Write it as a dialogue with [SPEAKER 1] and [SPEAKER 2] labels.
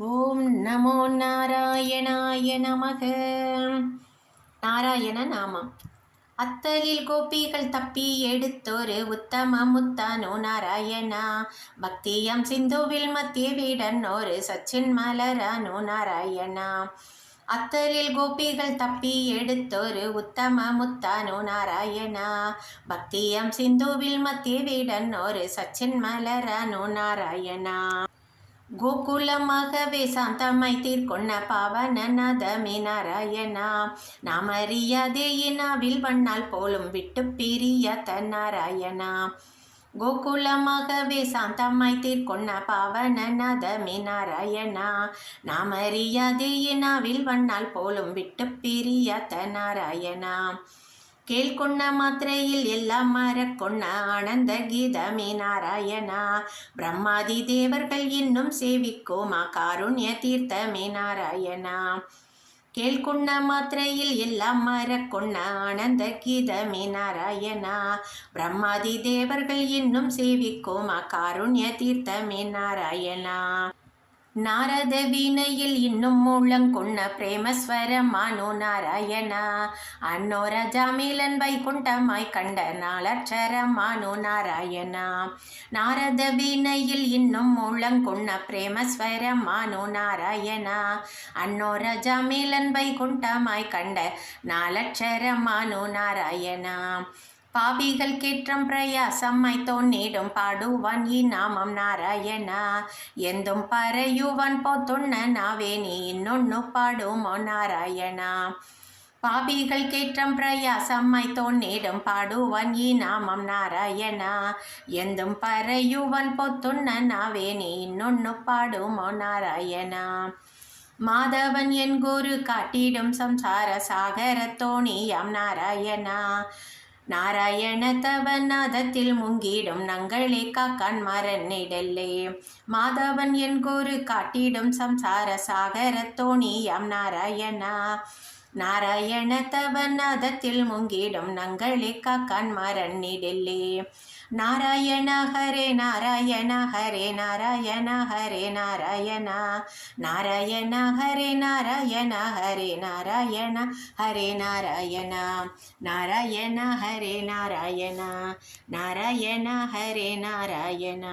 [SPEAKER 1] ஓம் நமோ நாராயணாய நமக. நாராயண நாமம். அத்தலில் கோபிகள் தப்பி எடுத்தொரு உத்தம முத்தானோ நாராயணா. பக்தியம் சிந்துவில் மத்திய வீடன் ஒரு சச்சின் மலரானோ நாராயணா. அத்தலில் கோபிகள் தப்பி எடுத்தொரு உத்தம முத்தானோ நாராயணா. பக்தியம் சிந்துவில் மத்திய வீடன் ஒரு சச்சின் மலரானோ நாராயணா. கோகுலமாகவே சாந்தமை தீர்கொண்ட பாவனநாதமே நாராயணா. நாமறியாதே இனாவில் வண்ணால் போலும் விட்டு பிரியாத நாராயணா. கோகுலமாகவே சாந்தமாய் தீர்கொண்ட பாவனநாதமே நாராயணா. நாமறியாதே இனாவில் வண்ணால் போலும் விட்டு பிரியாத நாராயணா. கேள்கொண்ட மாத்திரையில் எல்லாம் மறக்கொண்ட ஆனந்த கீதமே நாராயணா. பிரம்மாதி தேவர்கள் இன்னும் சேவிக்கோமா காருண்ய தீர்த்தமே நாராயணா. கேள்கொண்ட மாத்திரையில் எல்லாம் மறக்கொண்ட ஆனந்த கீதமே நாராயணா. பிரம்மாதி தேவர்கள் இன்னும் சேவிக்கோமா காருண்ய தீர்த்தமே நாராயணா. நாரத வீணையில் இன்னும் மூலம் கொண்ட மூலங்கொண்ட பிரேமஸ்வரமானோ நாராயணா. அன்னோர ஜாமீலன் வைகுண்டமாய் கண்ட நாளற்றரமானோ நாராயணா. நாரத வீணையில் இன்னும் மூலம் கொண்ட மூலங்கொண்ட பிரேமஸ்வரமானோ நாராயணா. அன்னோர ஜாமீலன் வைகுண்டமாய் கண்ட நாளற்றரமானோ நாராயணா. பாபிகள் கேற்றம் பிரயாசம்மை தோன்னிடும் பாடுவான் நாமம் நாராயணா. எந்தும் பறையுவன் போத்துண்ண நாவே நீ இன்னொன்னு பாடுமோ நாராயணா. பாபிகள் கேற்றம் பிரயாசம்மை தோன்னிடும் பாடுவன் நாமம் நாராயணா. எந்தும் பறையுவன் பொத்துண்ண நாவே நீ இன்னொன்னு பாடுமோ நாராயணா. மாதவன் என் குரு காட்டிடும் சம்சார சாகர தோணியாம் நாராயணா. நாராயண தவநாதத்தில் முங்கிடும் நங்களே காக்கான் மரணிடல்லே மாதவன் என் கோரு காட்டிடும் சம்சார சாகர தோணியாம் நாராயணா. நாராயண தவநாதத்தில் முங்கிடும் நங்களே காக்கான் மரணிடல்லே. நாராயண ஹரே நாராயண ஹரே நாராயண ஹரே நாராயண. நாராயண ஹரே நாராயண ஹரே நாராயண ஹரே நாராயண. நாராயண ஹரே நாராயண. நாராயண ஹரே நாராயண.